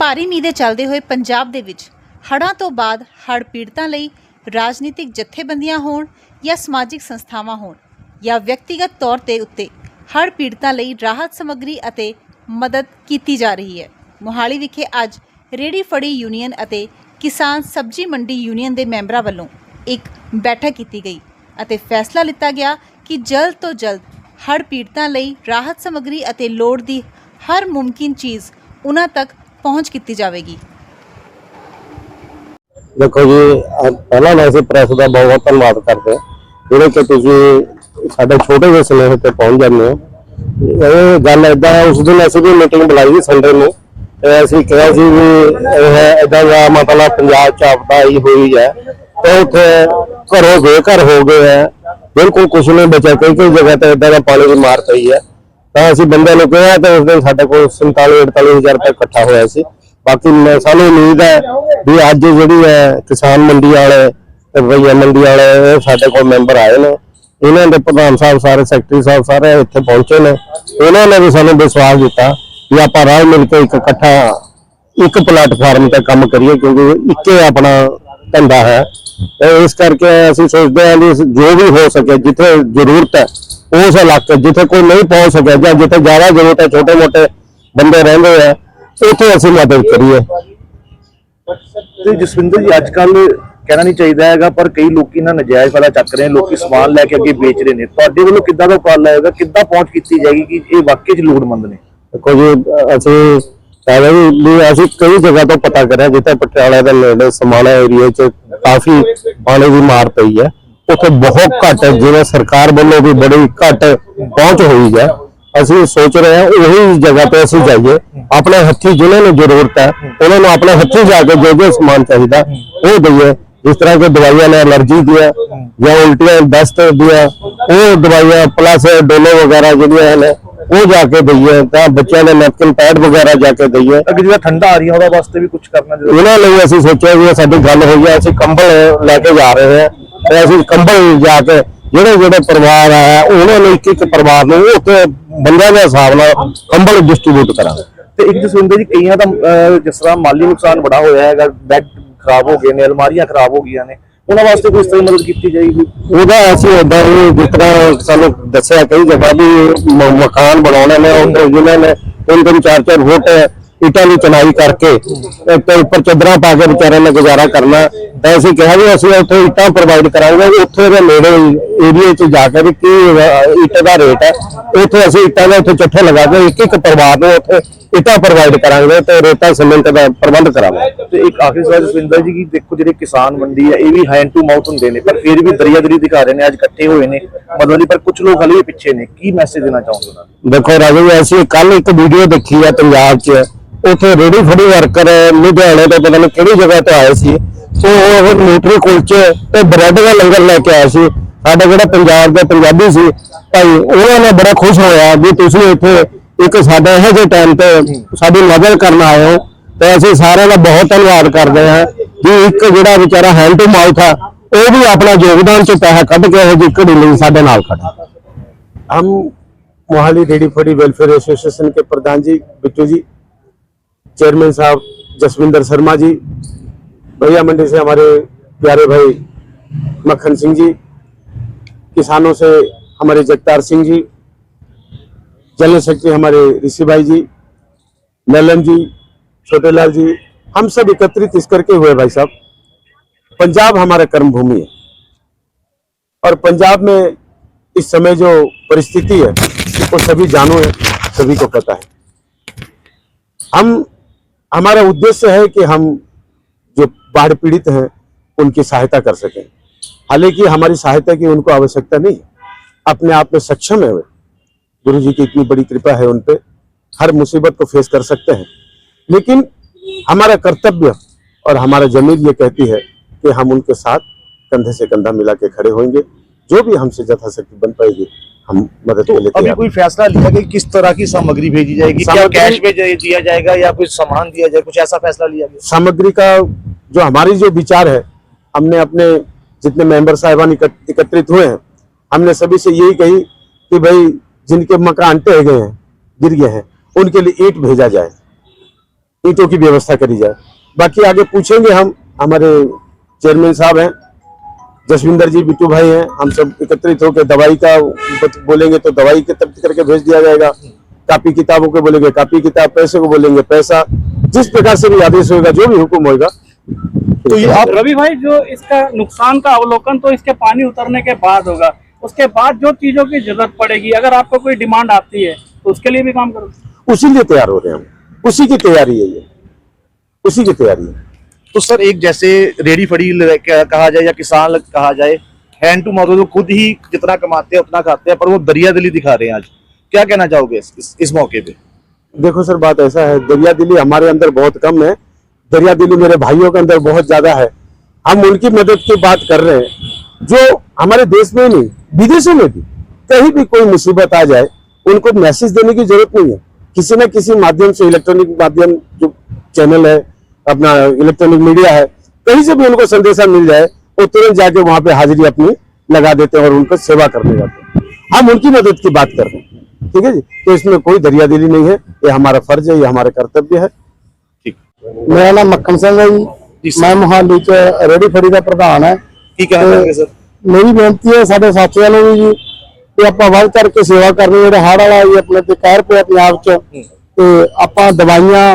ਭਾਰੀ ਮੀਂਹ ਦੇ ਚੱਲਦੇ ਹੋਏ ਪੰਜਾਬ ਦੇ ਵਿੱਚ ਹੜ੍ਹਾਂ ਤੋਂ ਬਾਅਦ ਹੜ੍ਹ ਪੀੜਤਾਂ ਲਈ ਰਾਜਨੀਤਿਕ ਜਥੇਬੰਦੀਆਂ ਹੋਣ ਜਾਂ ਸਮਾਜਿਕ ਸੰਸਥਾਵਾਂ ਹੋਣ ਜਾਂ ਵਿਅਕਤੀਗਤ ਤੌਰ ਤੇ ਉੱਤੇ ਹੜ੍ਹ ਪੀੜਤਾਂ ਲਈ ਰਾਹਤ ਸਮੱਗਰੀ ਅਤੇ ਮਦਦ ਕੀਤੀ ਜਾ ਰਹੀ ਹੈ। ਮੋਹਾਲੀ ਵਿਖੇ ਅੱਜ ਰੇੜੀ ਫੜੀ ਯੂਨੀਅਨ ਅਤੇ ਕਿਸਾਨ ਸਬਜ਼ੀ ਮੰਡੀ ਯੂਨੀਅਨ ਦੇ ਮੈਂਬਰਾਂ ਵੱਲੋਂ ਇੱਕ ਬੈਠਕ ਕੀਤੀ ਗਈ ਅਤੇ ਫੈਸਲਾ ਲਿੱਤਾ ਗਿਆ ਕਿ ਜਲਦ ਤੋਂ ਜਲਦ ਹੜ੍ਹ ਪੀੜਤਾਂ ਲਈ ਰਾਹਤ ਸਮੱਗਰੀ ਅਤੇ ਲੋੜ ਦੀ ਹਰ ਮੁਮਕਿਨ ਚੀਜ਼ ਉਹਨਾਂ ਤੱਕ ਪਹੁੰਚ ਕੀਤੀ ਜਾਵੇਗੀ। ਦੇਖੋ ਜੀ ਪਹਿਲਾਂ ਮੈਂ ਅਸੀਂ ਪ੍ਰੈਸ ਦਾ ਬਹੁਤ ਬਹੁਤ ਧੰਨਵਾਦ ਕਰਦੇ ਜਿਹੜੇ ਕਿ ਤੁਸੀਂ ਸਾਡੇ ਛੋਟੇ ਜਿਹੇ ਸੁਨੇਹੇ ਤੇ ਪਹੁੰਚ ਜਾਂਦੇ ਹੋ। ਇਹ ਗੱਲ ਏਦਾਂ ਉਸ ਦਿਨ ਅਸੀਂ ਵੀ ਮੀਟਿੰਗ ਬੁਲਾਈ ਸੀ ਸੰਡੇ ਨੂੰ। ਤੇ ਅਸੀਂ ਕਿਹਾ ਸੀ ਵੀ ਇਹ ਏਦਾਂ ਦਾ ਮਤਲਬ ਪੰਜਾਬ ਚ ਆਪਦਾ ਆਈ ਹੋਈ ਹੈ। ਤੇ ਉੱਥੇ ਘਰੋਂ ਬੇਘਰ ਹੋ ਗਏ ਹੈ। ਬਿਲਕੁਲ ਕੁਝ ਨਹੀਂ ਬਚਿਆ ਕਈ ਕਈ ਜਗ੍ਹਾ ਤੇ ਏਦਾਂ ਦਾ ਪਾਣੀ ਦੀ ਮਾਰ ਪਈ ਹੈ। ਤਾਂ ਅਸੀਂ ਬੰਦੇ ਨੂੰ ਕਿਹਾ ਤੇ ਉਸ ਦਿਨ ਸਾਡੇ ਕੋਲ 47 48000 ਰੁਪਏ ਇਕੱਠਾ ਹੋਇਆ ਸੀ। ਬਾਕੀ ਸਾਨੂੰ ਉਮੀਦ ਹੈ ਵੀ ਅੱਜ ਜਿਹੜੀ ਹੈ ਕਿਸਾਨ ਮੰਡੀ ਵਾਲੇ ਤੇ ਭਈਆ ਮੰਡੀ ਵਾਲੇ ਸਾਡੇ ਕੋਲ ਮੈਂਬਰ ਆਏ ਨੇ। ਇਹਨਾਂ ਦੇ ਪ੍ਰਧਾਨ ਸਾਹਿਬ ਸਾਰੇ, ਸੈਕਟਰੀ ਸਾਹਿਬ ਸਾਰੇ ਇੱਥੇ ਪਹੁੰਚੇ ਨੇ। ਇਹਨਾਂ ਨੇ ਵੀ ਸਾਨੂੰ ਵਿਸ਼ਵਾਸ ਦਿੱਤਾ ਵੀ ਆਪਾਂ ਰਲ ਮਿਲ ਕੇ ਇੱਕ ਇਕੱਠਾ, ਇੱਕ ਪਲੇਟਫਾਰਮ ਤੇ ਕੰਮ ਕਰੀਏ, ਕਿਉਂਕਿ ਇੱਕੇ ਆਪਣਾ ਧੰਦਾ ਹੈ। ਇਸ ਕਰਕੇ ਅਸੀਂ ਸੋਚਦੇ ਹਾਂ ਵੀ ਜੋ ਵੀ ਹੋ ਸਕੇ, ਜਿੱਥੇ ਜ਼ਰੂਰਤ ਹੈ ਉਸ ਇਲਾਕੇ ਜਿੱਥੇ ਕੋਈ ਨਹੀਂ ਪਹੁੰਚ ਸਕਿਆ ਜਾਂ ਜਿੱਥੇ ਜ਼ਿਆਦਾ ਜ਼ਰੂਰਤ ਹੈ ਛੋਟੇ ਮੋਟੇ ਬੰਦੇ ਰਹਿੰਦੇ ਆ ਉੱਥੇ ਅਸੀਂ ਮਦਦ ਕਰੀਏ। ਤੇ ਜਸਵਿੰਦਰ ਜੀ ਅੱਜ ਕੱਲ ਕਹਿਣਾ ਨਹੀਂ ਚਾਹੀਦਾ ਹੈਗਾ ਪਰ ਕਈ ਲੋਕੀ ਨਾ ਨਜਾਇਜ਼ ਫਾਇਦਾ ਚੱਕ ਰਹੇ ਲੋਕੀ ਸਮਾਨ ਲੈ ਕੇ ਅੱਗੇ ਵੇਚ ਰਹੇ ਨੇ। ਤੁਹਾਡੇ ਵੱਲੋਂ ਕਿੱਦਾਂ ਦਾ ਉਪਰਾਲਾ ਹੋਏਗਾ ਕਿੱਦਾਂ ਪਹੁੰਚ ਕੀਤੀ ਜਾਏਗੀ ਕਿ ਇਹ ਵਾਕਈ ਚ ਲੋੜਵੰਦ ਨੇ? ਦੇਖੋ ਜੀ ਅਸੀਂ ਪਹਿਲਾਂ ਵੀ ਅਸੀਂ ਕਈ ਜਗ੍ਹਾ ਤੋਂ ਪਤਾ ਕਰਿਆ ਜਿੱਥੇ ਪਟਿਆਲੇ ਦੇ ਨੇੜੇ ਸਮਾਣਾ ਏਰੀਆ 'ਚ ਕਾਫੀ ਪਾਣੀ ਦੀ ਮਾਰ ਪਈ ਹੈ। ਉੱਥੇ ਬਹੁਤ ਘੱਟ ਜਿਵੇਂ ਸਰਕਾਰ ਵੱਲੋਂ ਵੀ ਬੜੀ ਘੱਟ ਪਹੁੰਚ ਹੋਈ ਹੈ। ਅਸੀਂ ਸੋਚ ਰਹੇ ਹਾਂ ਉਹੀ ਜਗ੍ਹਾ ਤੇ ਅਸੀਂ ਜਾਈਏ। ਆਪਣੇ ਹੱਥੀ ਜਿਨ੍ਹਾਂ ਨੂੰ ਜ਼ਰੂਰਤ ਹੈ ਉਹਨਾਂ ਨੂੰ ਆਪਣੇ ਹੱਥੀ ਜਾ ਕੇ ਜੋ ਜੋ ਸਮਾਨ ਚਾਹੀਦਾ ਉਹ ਦਈਏ। ਜਿਸ ਤਰ੍ਹਾਂ ਕਿ ਦਵਾਈਆਂ ਨੇ ਐਲਰਜੀ ਦੀਆਂ ਜਾਂ ਉਲਟੀਆਂ ਦਸਤ ਦੀਆਂ ਉਹ ਦਵਾਈਆਂ ਪਲੱਸ ਡੋਲੋ ਵਗੈਰਾ ਜਿਹੜੀਆਂ ਨੇ ਉਹ ਜਾ ਕੇ ਦਈਏ। ਤਾਂ ਬੱਚਿਆਂ ਦੇ ਨੈਪਕਿਨ ਪੈਡ ਵਗੈਰਾ ਜਾ ਕੇ ਦਈਏ। ਅੱਗੇ ਜਿਹੜਾ ਠੰਡਾ ਆ ਰਹੀ ਉਹਦਾ ਵਾਸਤੇ ਵੀ ਕੁਝ ਕਰਨਾ ਜ਼ਰੂਰੀ ਉਹਨਾਂ ਲਈ ਅਸੀਂ ਸੋਚਿਆ ਵੀ ਸਾਡੀ ਗੱਲ ਹੋਈ ਹੈ ਅਸੀਂ ਕੰਬਲ ਲੈ ਕੇ ਜਾ ਰਹੇ ਹਾਂ। ਤੇ ਅਸੀਂ ਕੰਬਲ ਜਾ ਕੇ ਜਿਹੜੇ ਜਿਹੜੇ ਪਰਿਵਾਰ ਆ ਉਹਨਾਂ ਨੂੰ ਇੱਕ ਇੱਕ ਪਰਿਵਾਰ ਨੂੰ ਉੱਥੇ ਬੰਦਿਆਂ ਦੇ ਹਿਸਾਬ ਨਾਲ ਕੰਬਲ ਡਿਸਟ੍ਰੀਬਿਊਟ ਕਰਾਂਗੇ। ਤੇ ਇੱਕ ਜਸਵਿੰਦਰ ਜੀ ਕਈਆਂ ਦਾ ਜਿਸ ਤਰ੍ਹਾਂ ਮਾਲੀ ਨੁਕਸਾਨ ਬੜਾ ਹੋਇਆ ਹੈਗਾ ਬੈੱਡ ਖਰਾਬ ਹੋ ਗਏ ਨੇ ਅਲਮਾਰੀਆਂ ਖਰਾਬ ਹੋ ਗਈਆਂ ਨੇ ਉਹਨਾਂ ਵਾਸਤੇ ਕੋਈ ਦੀ ਮਦਦ ਕੀਤੀ ਜਾਏਗੀ? ਉਹਦਾ ਅਸੀਂ ਏਦਾਂ ਹੀ ਜਿਸ ਤਰ੍ਹਾਂ ਸਾਨੂੰ ਦੱਸਿਆ ਕਈ ਜਗ੍ਹਾ ਵੀ ਮਕਾਨ ਬਣਾਉਣੇ ਨੇ ਉਹ ਜਿਨ੍ਹਾਂ ਨੇ ਤਿੰਨ ਤਿੰਨ ਚਾਰ ਚਾਰ ਫੁੱਟ ਇੱਟਾਂ ਦੀ ਚਨਾਈ ਕਰਕੇ ਤੇ ਉੱਪਰ ਚਾਦਰਾਂ ਪਾ ਕੇ ਵਿਚਾਰਿਆਂ ਨੇ ਗੁਜ਼ਾਰਾ ਕਰਨਾ। ਤਾਂ ਅਸੀਂ ਕਿਹਾ ਵੀ ਅਸੀਂ ਉੱਥੇ ਇੱਟਾਂ ਪ੍ਰੋਵਾਈਡ ਕਰਾਂਗੇ ਉੱਥੇ ਦੇ ਨੇੜੇ ਏਰੀਏ 'ਚ ਜਾ ਕੇ ਵੀ ਕੀ ਇੱਟ ਦਾ ਰੇਟ ਹੈ। ਉੱਥੇ ਅਸੀਂ ਇੱਟਾਂ ਦੇ ਉੱਥੇ ਚੱਠੇ ਲਗਾ ਕੇ ਇੱਕ ਇੱਕ ਪਰਿਵਾਰ ਨੂੰ ਉੱਥੇ ਇੱਟਾਂ ਪ੍ਰੋਵਾਈਡ ਕਰਾਂਗੇ ਤੇ ਰੇਤਾ ਸੀਮੈਂਟ ਦਾ ਪ੍ਰਬੰਧ ਕਰਾਂਗੇ। ਤੇ ਇੱਕ ਆਖਰੀ ਸਵਾਲ ਜਸਵਿੰਦਰ ਜੀ ਕੀ ਦੇਖੋ ਜਿਹੜੇ ਕਿਸਾਨ ਮੰਡੀ ਹੈ ਇਹ ਵੀ ਹੈਂਡ ਟੂ ਮਾਊਥ ਹੁੰਦੇ ਨੇ ਪਰ ਫਿਰ ਵੀ ਦਰਿਆਦਰੀ ਦਿਖਾ ਰਹੇ ਨੇ ਅੱਜ ਇਕੱਠੇ ਹੋਏ ਨੇ ਮਦਦ ਲਈ ਪਰ ਕੁਝ ਲੋਕ ਹਲੇ ਵੀ ਪਿੱਛੇ ਨੇ। ਕੀ ਮੈਸੇਜ ਦੇਣਾ ਚਾਹੋਗੇ ਉਹਨਾਂ ਨੂੰ? ਦੇਖੋ ਰਾਜੂ ਅਸੀਂ ਕੱਲ ਇੱਕ ਵੀਡੀਓ ਦੇਖੀ ਆ ਪੰਜਾਬ 'ਚ। ਉੱਥੇ ਰੇੜੀ ਫੜੀ ਵਰਕਰ ਲੁਧਿਆਣੇ ਤੋਂ ਪਤਾ ਨਹੀਂ ਕਿਹੜੀ ਜਗ੍ਹਾ ਤੋਂ ਆਏ ਸੀ ਉਹ ਉਹ ਨਿਊਟਰੀ ਕੁਲਚੇ ਤੇ ਬ੍ਰੈਡ ਦਾ ਲੰਗਰ ਲੈ ਕੇ ਆਏ ਸੀ ਸਾਡੇ ਜਿਹੜੇ ਪੰਜਾਬ ਦੇ ਪੰਜਾਬੀ ਸੀ ਭਾਈ ਉਹਨਾਂ ਨੇ ਬੜਾ ਖੁਸ਼ ਹੋਇਆ ਵੀ ਤੁਸੀਂ ਇੱਥੇ ਇੱਕ ਸਾਡੇ ਇਹੋ ਜਿਹੇ ਟਾਈਮ ਤੇ ਸਾਡੀ ਮਦਦ ਕਰਨ ਆਏ ਹੋ ਤੇ ਅਸੀਂ ਸਾਰਿਆਂ ਦਾ ਬਹੁਤ ਧੰਨਵਾਦ ਕਰਦੇ ਹਾਂ ਵੀ ਇੱਕ ਜਿਹੜਾ ਵਿਚਾਰਾ ਹੈਂਡ ਟੂ ਮਾਊਥ ਆ ਉਹ ਵੀ ਆਪਣਾ ਯੋਗਦਾਨ ਚ ਪੈਸਾ ਕੱਢ ਕੇ ਇਹੋ ਜਿਹੀ ਘੜੀ ਲਈ ਸਾਡੇ ਨਾਲ ਖੜਾ हम मोहाली रेडी फड़ी वेलफेयर एसोसिएशन के प्रधान जी बिट्टू जी चेयरमैन साहब जसविंदर शर्मा जी भैया मंडी से हमारे प्यारे भाई मक्खन सिंह जी, किसानों से हमारे जगतार सिंह जी जनरल सेक्रेटरी हमारे ऋषि भाई जी ललन जी, छोटेलाल जी, हम सब एकत्रित इस करके हुए भाई साहब। पंजाब हमारा कर्म भूमि है और पंजाब में इस समय जो परिस्थिति है, वो सभी जानो है, सभी को पता है। हम हमारा उद्देश्य है कि हम जो बाढ़ पीड़ित हैं, उनकी सहायता कर सकें। हालाँकि हमारी सहायता की उनको आवश्यकता नहीं अपने आप में सक्षम है वे। गुरु जी की इतनी बड़ी कृपा है उन पे। हर मुसीबत को फेस कर सकते हैं। लेकिन हमारा कर्तव्य और हमारा ज़मीन ये कहती है कि हम उनके साथ कंधे से कंधा मिला के खड़े होंगे। जो भी हमसे यथाशक्ति बन पाएगी हम मदद के लिए अभी कोई फैसला लिया कि किस तरह की सामग्री भेजी जाएगी? क्या कैश में दिया जाएगा या कुछ सामान दिया जाए? कुछ ऐसा फैसला लिया गया? सामग्री का जो हमारी जो विचार है हमने अपने जितने मेंबर साहिबान एकत्रित हुए हैं हमने सभी से यही कही कि भाई जिनके मकान ढह गए हैं गिर गए हैं उनके लिए ईट भेजा जाए। ईटों की व्यवस्था करी जाए। बाकी आगे पूछेंगे हम हमारे चेयरमैन साहब हैं जसविंदर जी बिट्टू भाई हैं हम सब एकत्रित होकर दवाई का बोलेंगे तो दवाई के एकत्रित करके भेज दिया जाएगा। कापी किताबों को बोलेंगे कापी किताब पैसे को बोलेंगे पैसा जिस प्रकार से भी आदेश होगा जो भी हुक्म होगा तो ये आप रवि भाई जो इसका नुकसान का अवलोकन तो इसके पानी उतरने के बाद होगा। उसके बाद जो चीज़ों की ज़रूरत पड़ेगी अगर आपको कोई डिमांड आती है तो उसके लिए भी काम करो। उसी लिए तैयार हो रहे हैं हम। उसी की तैयारी है ये। उसी की तैयारी है। तो सर एक जैसे रेडी फड़ी कहा जाए या किसान कहा जाए हैंड टू माउथ खुद ही जितना कमाते हैं उतना खाते हैं पर वो दरिया दिली दिखा रहे हैं आज। क्या कहना चाहोगे इस, इस, इस मौके पे? देखो सर बात ऐसा है दरिया दिली हमारे अंदर बहुत कम है दरिया दिली मेरे भाइयों के अंदर बहुत ज़्यादा है। हम उनकी मदद की बात कर रहे हैं जो हमारे देश में ही नहीं विदेशों में भी कहीं भी कोई मुसीबत आ जाए उनको मैसेज देने की ज़रूरत नहीं है। किसी न किसी माध्यम से इलेक्ट्रॉनिक माध्यम जो चैनल है अपना इलेक्ट्रॉनिक मीडिया है कहीं से भी उनको संदेशा मिल जाए वो तुरंत जाके वहां पे हाजिरी अपनी लगा देते हैं और उनको सेवा करने जाते हैं हम उनकी मदद की बात कर रहे हैं ठीक है जी तो इसमें कोई दरिया दिली नहीं है ये हमारा फर्ज है ये हमारा कर्तव्य है ठीक ਮੇਰਾ ਨਾਮ ਮੱਖਣ ਸਿੰਘ ਹੈ ਜੀ ਜੀ ਸਰ। ਮੈਂ ਮੋਹਾਲੀ ਚ ਰੇੜੀ ਫੜੀ ਦਾ ਪ੍ਰਧਾਨ ਹੈ की कहना चाहोगे सर ਮੇਰੀ ਬੇਨਤੀ ਹੈ ਸਾਡੇ ਸਾਥੀਆਂ ਨੂੰ ਵੀ ਜੀ ਕਿ ਆਪਾਂ ਵੱਧ ਚੜ ਕੇ ਸੇਵਾ ਕਰਨੀ ਜਿਹੜੇ ਹੜ੍ਹ ਵਾਲਾ ਜੀ ਆਪਣੇ ਤੇ ਕਹਿਰ ਪਿਆ ਪੰਜਾਬ ਚ ਤੇ ਆਪਾਂ ਦਵਾਈਆਂ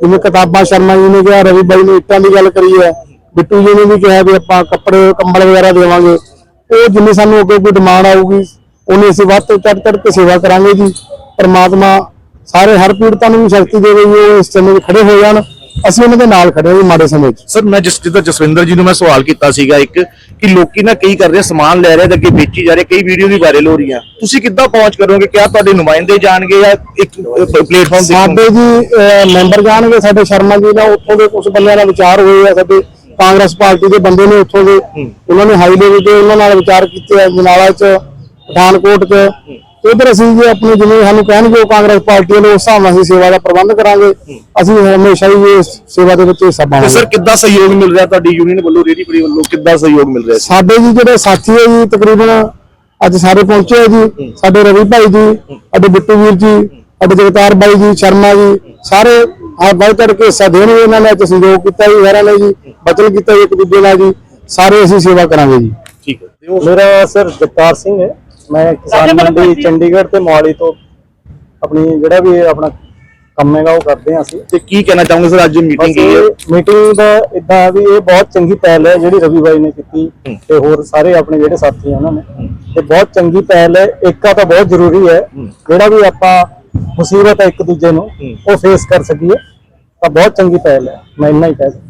ਜਿਵੇਂ ਕਿਤਾਬਾਂ ਸ਼ਰਮਾ ਜੀ ਨੇ ਕਿਹਾ, ਰਵੀ ਬਾਈ ਨੇ ਇੱਟਾਂ ਦੀ ਗੱਲ ਕਰੀ ਹੈ, ਬਿੱਟੂ ਜੀ ਨੇ ਵੀ ਕਿਹਾ ਵੀ ਆਪਾਂ ਕੱਪੜੇ ਕੰਬਲ ਵਗੈਰਾ ਦੇਵਾਂਗੇ। ਉਹ ਜਿੰਨੀ ਸਾਨੂੰ ਅੱਗੇ ਕੋਈ ਡਿਮਾਂਡ ਆਊਗੀ, ਉਹਨੇ ਅਸੀਂ ਵੱਧ ਤੋਂ ਚੜ ਚੜ ਕੇ ਸੇਵਾ ਕਰਾਂਗੇ ਜੀ। ਪਰਮਾਤਮਾ ਸਾਰੇ ਹਰ ਪੀੜਤਾਂ ਨੂੰ ਵੀ ਸ਼ਕਤੀ ਦੇਵੇ ਜੀ, ਉਹ ਇਸ ਸਮੇਂ 'ਚ ਖੜੇ ਹੋ ਜਾਣ। ਅਸੀਂ ਉਹਨਾਂ ਦੇ ਨਾਲ ਖੜੇ ਹਾਂ ਜੀ ਮਾੜੇ ਸਮੇਂ 'ਚ। ਸਰ ਮੈਂ ਜਿਸ ਜਿੱਦਾਂ ਜਸਵਿੰਦਰ ਜੀ ਨੂੰ ਮੈਂ ਸਵਾਲ ਕੀਤਾ ਸੀਗਾ ਇੱਕ ਕਿ ਲੋਕੀ ਨਾ ਕਈ ਕਰਦੇ ਆ, ਸਮਾਨ ਲੈ ਰਹੇ ਤੇ ਅੱਗੇ ਵੇਚੀ ਜਾ ਰਹੇ ਕਈ ਵੀਡੀਓ ਵੀ ਵਾਇਰਲ ਹੋ ਰਹੀਆਂ। ਤੁਸੀਂ ਕਿੱਦਾਂ ਪਹੁੰਚ ਕਰੋਗੇ? ਕਿਆ ਤੁਹਾਡੇ ਨੁਮਾਇੰਦੇ ਜਾਣਗੇ ਜਾਂ ਇੱਕ ਪਲੇਟਫਾਰਮ ਸਾਡੇ ਜੀ ਅਹ, ਮੈਂਬਰ ਜਾਣਗੇ ਸਾਡੇ ਸ਼ਰਮਾ ਜੀ ਨਾਲ ਉੱਥੋਂ ਦੇ ਕੁਝ ਬੰਦਿਆਂ ਨਾਲ ਵਿਚਾਰ ਹੋਏ ਆ ਸਾਡੇ ਕਾਂਗਰਸ ਪਾਰਟੀ ਦੇ ਬੰਦੇ ਨੇ ਉੱਥੋਂ ਦੇ। ਉਹਨਾਂ ਨੇ ਹਾਈ ਲੈਵਲ ਤੇ ਉਹਨਾਂ ਨਾਲ ਵਿਚਾਰ ਕੀਤੇ ਆ ਜਨਾਲਾ 'ਚ ਪਠਾਨਕੋਟ 'ਚ। ਉਧਰ ਅਸੀਂ ਜੀ ਆਪਣੇ ਜਿਵੇਂ ਸਾਨੂੰ ਕਹਿਣਗੇ ਉਹ ਕਾਂਗਰਸ ਪਾਰਟੀ ਵਾਲੇ ਉਸ ਹਿਸਾਬ ਨਾਲ ਅਸੀਂ ਸੇਵਾ ਦਾ ਪ੍ਰਬੰਧ ਕਰਾਂਗੇ ਅਸੀਂ ਹਮੇਸ਼ਾ ਹੀ ਇਸ ਸੇਵਾ ਦੇ ਵਿੱਚ ਹਿੱਸਾ ਪਾਵਾਂਗੇ ਸਰ ਕਿੱਦਾਂ ਸਹਿਯੋਗ ਮਿਲ ਰਿਹਾ ਤੁਹਾਡੀ ਯੂਨੀਅਨ ਵੱਲੋਂ ਰੇਡੀ ਫੜੀ ਵੱਲੋਂ ਕਿੱਦਾਂ ਸਹਿਯੋਗ ਮਿਲ ਰਿਹਾ ਸਾਡੇ ਜੀ ਜਿਹੜੇ ਸਾਥੀ ਹੈ ਜੀ ਤਕਰੀਬਨ ਅੱਜ ਸਾਰੇ ਪਹੁੰਚੇ ਹੈ ਜੀ ਸਾਡੇ ਰਵੀ ਭਾਈ ਜੀ ਸਾਡੇ ਬਿੱਟੂ ਵੀਰ ਜੀ ਸਾਡੇ ਜਗਤਾਰ ਬਾਈ ਜੀ ਸ਼ਰਮਾ ਜੀ ਸਾਰੇ ਆ ਵੱਧ ਚੜ ਕੇ ਹਿੱਸਾ ਦੇਣਗੇ ਇਹਨਾਂ ਨੇ ਅੱਜ ਸਹਿਯੋਗ ਕੀਤਾ ਜੀ ਸਾਰਿਆਂ ਨੇ ਜੀ ਬਚਨ ਕੀਤਾ ਜੀ ਇੱਕ ਦੂਜੇ ਨਾਲ ਜੀ ਸਾਰੇ ਅਸੀਂ ਸੇਵਾ ਕਰਾਂਗੇ ਜੀ। ਠੀਕ ਹੈ। ਮੇਰਾ ਸਰ ਜਗਤਾਰ ਸਿੰਘ ਹੈ। ਮੈਂ ਕਿਸਾਨ ਮੰਡੀ ਚੰਡੀਗੜ੍ਹ ਤੇ ਮੋਹਾਲੀ ਤੋਂ ਆਪਣੀ ਜਿਹੜਾ ਵੀ ਆਪਣਾ ਕੰਮ ਹੈਗਾ ਉਹ ਕਰਦੇ ਹਾਂ ਅਸੀਂ। ਤੇ ਕੀ ਕਹਿਣਾ ਚਾਹੋਗੇ ਸਰ? ਅੱਜ ਮੀਟਿੰਗ ਕੀ ਹੈ। ਮੀਟਿੰਗ ਦਾ ਇਦਾਂ ਵੀ ਇਹ ਬਹੁਤ ਚੰਗੀ ਪਹਿਲ ਹੈ ਜਿਹੜੀ ਰਵੀ ਬਾਈ ਨੇ ਕੀਤੀ ਤੇ ਹੋਰ ਸਾਰੇ ਆਪਣੇ ਜਿਹੜੇ ਸਾਥੀ ਆ ਉਹਨਾਂ ਨੇ। ਤੇ ਬਹੁਤ ਚੰਗੀ ਪਹਿਲ ਹੈ। ਏਕਾ ਤਾਂ ਬਹੁਤ ਜ਼ਰੂਰੀ ਹੈ। ਜਿਹੜਾ ਵੀ ਆਪਾਂ ਮੁਸੀਬਤ ਹੈ ਇੱਕ ਦੂਜੇ ਨੂੰ ਉਹ ਫੇਸ ਕਰ ਸਕੀਏ। ਤਾਂ ਬਹੁਤ ਚੰਗੀ ਪਹਿਲ ਹੈ। ਮੈਂ ਇੰਨਾ ਹੀ ਕਹਿ ਸਕਦਾ।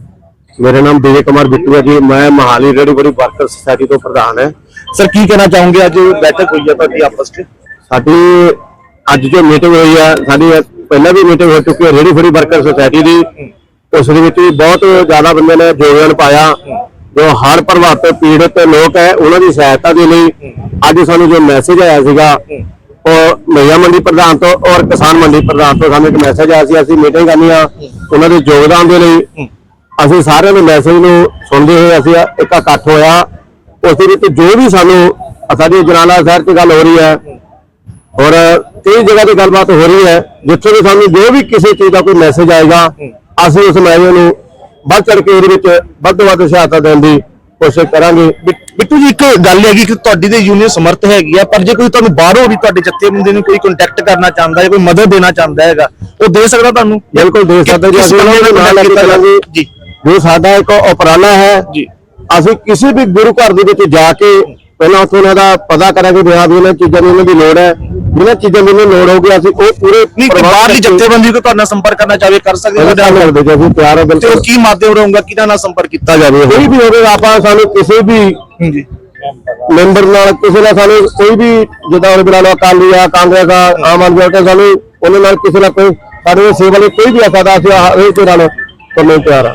ਮੇਰਾ ਨਾਮ ਵਿਜੇ ਕੁਮਾਰ ਬਿੱਟੂ ਹੈ ਜੀ ਮੈਂ ਮਹਾਲੀ ਰੇੜੀ ਬੜੀ ਵਰਕਰ ਸੁਸਾਇਟੀ ਤੋਂ ਪ੍ਰਧਾਨ ਹੈ ਸਰ ਕੀ ਕਹਿਣਾ ਚਾਹੋਗੇ ਅੱਜ ਬੈਠਕ ਹੋਈ ਹੈ ਤੁਹਾਡੀ ਆਪਸ ਵਿੱਚ ਸਾਡੀ ਅੱਜ ਜੋ ਮੀਟਿੰਗ ਹੋਈ ਹੈ ਸਾਡੀ ਪਹਿਲਾਂ ਵੀ ਮੀਟਿੰਗ ਹੋ ਚੁੱਕੀ ਹੈ ਰੇੜੀ ਬੜੀ ਵਰਕਰ ਸੁਸਾਇਟੀ ਦੀ ਉਸ ਦੇ ਵਿੱਚ ਵੀ ਬਹੁਤ ਜ਼ਿਆਦਾ ਬੰਦੇ ਨੇ ਯੋਗਦਾਨ ਪਾਇਆ ਜੋ ਹਰ ਪ੍ਰਭਾਵਿਤ ਪੀੜਤ ਲੋਕ ਹੈ ਉਹਨਾਂ ਦੀ ਸਹਾਇਤਾ ਦੇ ਲਈ ਅੱਜ ਸਾਨੂੰ ਜੋ ਮੈਸੇਜ ਆਇਆ ਸੀਗਾ ਉਹ ਮਹਿਆ ਮੰਡੀ ਪ੍ਰਧਾਨ ਤੋਂ ਔਰ ਕਿਸਾਨ ਮੰਡੀ ਪ੍ਰਧਾਨ ਤੋਂ ਸਾਨੂੰ ਇੱਕ ਮੈਸੇਜ ਆਇਆ ਸੀ ਅਸੀਂ ਮੀਟਿੰਗ ਕਰਨੀ ਆ ਉਹਨਾਂ ਦੇ ਯੋਗਦਾਨ ਦੇ ਲਈ ਅਸੀਂ ਸਾਰਿਆਂ ਦੇ ਮੈਸੇਜ ਨੂੰ ਸੁਣਦੇ ਹੋਏ ਅਸੀਂ ਇੱਕ ਇਕੱਠ ਹੋਇਆ। ਉਸ ਦੇ ਵਿੱਚ ਜੋ ਵੀ ਸਾਨੂੰ ਸਾਡੀ ਜਨਾਲਾ ਸ਼ਹਿਰ 'ਚ ਗੱਲ ਹੋ ਰਹੀ ਹੈ। ਔਰ ਕਈ ਜਗ੍ਹਾ ਤੇ ਗੱਲਬਾਤ ਹੋ ਰਹੀ ਹੈ ਜਿੱਥੇ ਵੀ ਸਾਨੂੰ ਜੋ ਵੀ ਕਿਸੇ ਚੀਜ਼ ਦਾ ਕੋਈ ਮੈਸੇਜ ਆਏਗਾ ਅਸੀਂ ਉਸ ਮੈਸੇਜ ਨੂੰ ਵੱਧ ਚੜ ਕੇ ਉਹਦੇ ਵਿੱਚ ਵੱਧ ਵੱਧ ਸਹਾਇਤਾ ਦੇਣ ਦੀ ਕੋਸ਼ਿਸ਼ ਕਰਾਂਗੇ। ਬਿੱਟੂ ਜੀ ਇੱਕ ਗੱਲ ਹੈਗੀ ਕਿ ਤੁਹਾਡੀ ਤੇ ਯੂਨੀਅਨ ਸਮਰਥ ਹੈਗੀ ਆ ਪਰ ਜੇ ਕੋਈ ਤੁਹਾਨੂੰ ਬਾਹਰੋਂ ਵੀ ਤੁਹਾਡੇ ਜੱਥੇਬੰਦੀ ਨੂੰ ਕੋਈ ਕੰਟੈਕਟ ਕਰਨਾ ਚਾਹੁੰਦਾ ਹੈ ਕੋਈ ਮਦਦ ਦੇਣਾ ਚਾਹੁੰਦਾ ਹੈਗਾ ਉਹ ਦੇ ਸਕਦਾ ਤੁਹਾਨੂੰ? ਬਿਲਕੁਲ ਦੇ ਸਕਦੇ ਜੀ ਅਸੀਂ ਉਹਨਾਂ ਨੂੰ ਨਾਲ ਕੀਤਾ ਚੱਲਾਂਗੇ ਜੀ। ਜੋ ਸਾਡਾ ਇੱਕ ਉਪਰਾਲਾ ਹੈ ਜੀ। ਅਸੀਂ ਕਿਸੇ ਵੀ ਗੁਰੂ ਘਰ ਦੇ ਵਿੱਚ ਜਾ ਕੇ ਪਹਿਲਾਂ ਉੱਥੋਂ ਉਹਨਾਂ ਦਾ ਪਤਾ ਕਰਾਂਗੇ ਵੀ ਹਾਂ ਵੀ ਚੀਜ਼ਾਂ ਦੀ ਉਹਨਾਂ ਦੀ ਲੋੜ ਹੈ। ਜਿਹਨਾਂ ਚੀਜ਼ਾਂ ਦੀ ਉਹਨਾਂ ਲੋੜ ਹੋਊਗੀ ਅਸੀਂ ਉਹ ਪੂਰੇ ਬਾਹਰਲੀ ਕਰਕੇ ਜੱਥੇਬੰਦੀ ਕੋ ਤੁਹਾਡਾ ਸੰਪਰਕ ਕਰਨਾ ਚਾਹਵੇ ਕਰ ਸਕਦੇ ਹੋ ਨਾਲ ਕਰਦੇ ਜੀ ਅਸੀਂ ਤਿਆਰ ਹਾਂ ਤੇ ਬਿਲਕੁਲ। ਉਹ ਕੀ ਮਾਧਿਅਮ ਰਹੂਗਾ ਕਿਹਨਾਂ ਨਾਲ ਸੰਪਰਕ ਕੀਤਾ ਜਾਵੇ ਕੋਈ ਵੀ ਹੋਵੇ ਆਪਾਂ ਸਾਨੂੰ ਕਿਸੇ ਵੀ ਜੀ ਮੈਂਬਰ ਨਾਲ ਕਿਸੇ ਨਾਲ ਸਾਨੂੰ ਕੋਈ ਵੀ ਜਿੱਦਾਂ ਹੁਣ ਬਣਾ ਲਓ ਅਕਾਲੀ ਆ ਕਾਂਗਰਸ ਆ ਆਮ ਆਦਮੀ ਪਾਰਟੀ ਸਾਨੂੰ ਉਹਨਾਂ ਨਾਲ ਕਿਸੇ ਨਾਲ ਕੋਈ ਸਾਡੇ ਸੇਵਾ ਲਈ ਕੋਈ ਵੀ ਆ ਸਕਦਾ ਅਸੀਂ ਹਰੇਕ ਦੇ ਨਾਲ ਕਰਨ ਨੂੰ ਤਿਆਰ ਆ।